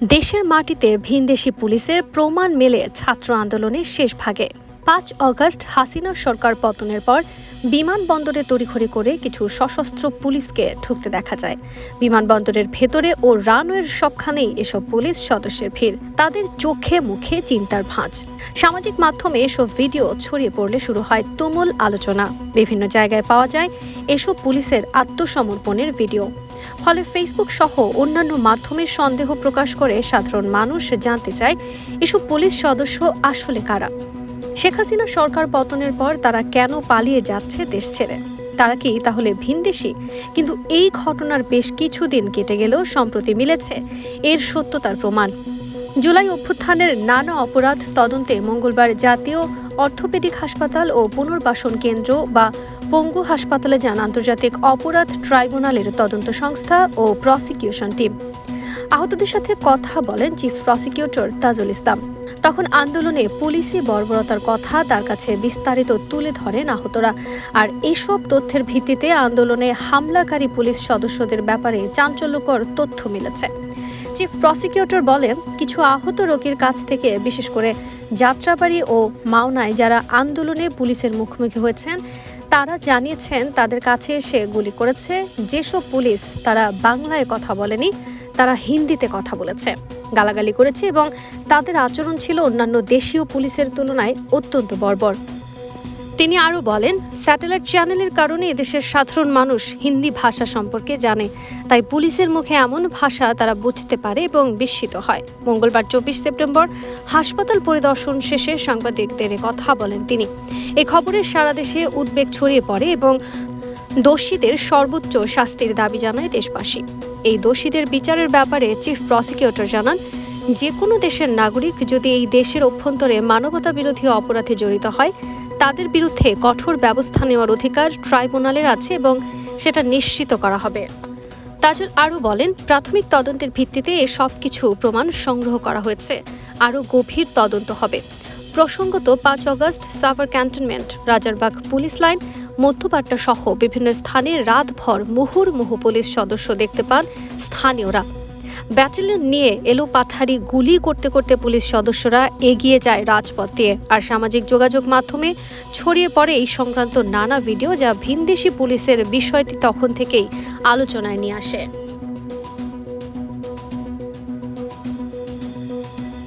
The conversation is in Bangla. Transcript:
দেশের মাটিতে ভিনদেশি পুলিশের প্রমাণ মেলে ছাত্র আন্দোলনের শেষ ভাগে। পাঁচ অগস্ট হাসিনা সরকার পতনের পর বিমানবন্দরে তড়িঘড়ি করে কিছু সশস্ত্র পুলিশকে ঢুকতে দেখা যায়। বিমানবন্দরের ভেতরে ও রানওয়ের সবখানেই এসব পুলিশ সদস্যের ভিড়, তাদের চোখে মুখে চিন্তার ভাঁজ। সামাজিক মাধ্যমে এসব ভিডিও ছড়িয়ে পড়লে শুরু হয় তুমুল আলোচনা। বিভিন্ন জায়গায় পাওয়া যায় এসব পুলিশের আত্মসমর্পণের ভিডিও। ফলে ফেসবুক সহ অন্যান্য মাধ্যমে সন্দেহ প্রকাশ করে সাধারণ মানুষ জানতে চায়, এসব পুলিশ সদস্য আসলে কারা? শেখ হাসিনা সরকার পতনের পর তারা কেন পালিয়ে যাচ্ছে দেশ ছেড়ে? তারা কি তাহলে ভিনদেশি কিন্তু এই ঘটনার বেশ কিছুদিন কেটে গেলেও সম্প্রতি মিলেছে। এর সত্যতার প্রমাণ। জুলাই অভ্যুত্থানের নানা অপরাধ তদন্তে মঙ্গলবার জাতীয় অর্থোপেডিক হাসপাতাল ও পুনর্বাসন কেন্দ্র বা পঙ্গু হাসপাতালে যান আন্তর্জাতিক অপরাধ ট্রাইব্যুনালের তদন্ত সংস্থা ও প্রসিকিউশন টিম। আহতদের সাথে কথা বলেন চিফ প্রসিকিউটর তাজুল ইসলাম। তখন আন্দোলনে পুলিশি বর্বরতার কথা তার কাছে বিস্তারিত তুলে ধরেন আহতরা। আর এসব তথ্যের ভিত্তিতে আন্দোলনে হামলাকারী পুলিশ সদস্যদের ব্যাপারে চাঞ্চল্যকর তথ্য মিলেছে। চিফ প্রসিকিউটর বলেন, কিছু আহত রোগীর কাছ থেকে, বিশেষ করে যাত্রাবাড়ি ও মাওনায় যারা আন্দোলনে পুলিশের মুখোমুখি হয়েছেন, তারা জানিয়েছেন তাদের কাছে এসে গুলি করেছে। যেসব পুলিশ, তারা বাংলায় কথা বলেনি। তারা হিন্দিতে কথা বলেছে, গালাগালি করেছে এবং তাদের আচরণ ছিল অন্যান্য দেশীয় পুলিশের তুলনায় অত্যন্ত বর্বর। তিনি আরও বলেন, স্যাটেলাইট চ্যানেলের কারণে এদেশের সাধারণ মানুষ হিন্দি ভাষা সম্পর্কে জানে, তাই পুলিশের মুখে এমন ভাষা তারা বুঝতে পারে এবং বিস্মিত হয়। মঙ্গলবার চব্বিশ সেপ্টেম্বর হাসপাতাল পরিদর্শন শেষে সাংবাদিকদের কথা বলেন তিনি। এ খবরে সারা দেশে উদ্বেগ ছড়িয়ে পড়ে এবং দোষীদের সর্বোচ্চ শাস্তির দাবি জানায় দেশবাসী। এই দোষীদের বিচারের ব্যাপারে চিফ প্রসিকিউটর জানান যে কোনো দেশের নাগরিক যদি এই দেশের অভ্যন্তরে মানবতা বিরোধী অপরাধে জড়িত হয়, তাদের বিরুদ্ধে কঠোর ব্যবস্থা নেওয়ার অধিকার ট্রাইব্যুনালের আছে এবং সেটা নিশ্চিত করা হবে। তাজুল আরও বলেন, প্রাথমিক তদন্তের ভিত্তিতে এ সব কিছু প্রমাণ সংগ্রহ করা হয়েছে। আরও গভীর তদন্ত হবে। প্রসঙ্গত পাঁচ August Savar cantonment, Rajarbagh police line, মধ্যপাট্টা সহ বিভিন্ন স্থানে রাতভর মুহুর্মুহু পুলিশ সদস্য দেখতে পান স্থানীয়রা। ব্যাটালিয়ন নিয়ে এলো পাথারি গুলি করতে করতে পুলিশ সদস্যরা এগিয়ে যায় রাজপথ দিয়ে আর সামাজিক যোগাযোগ মাধ্যমে ছড়িয়ে পড়ে এই সংক্রান্ত নানা ভিডিও যা ভিনদেশি পুলিশের বিষয়টি তখন থেকেই আলোচনায় নিয়ে আসে।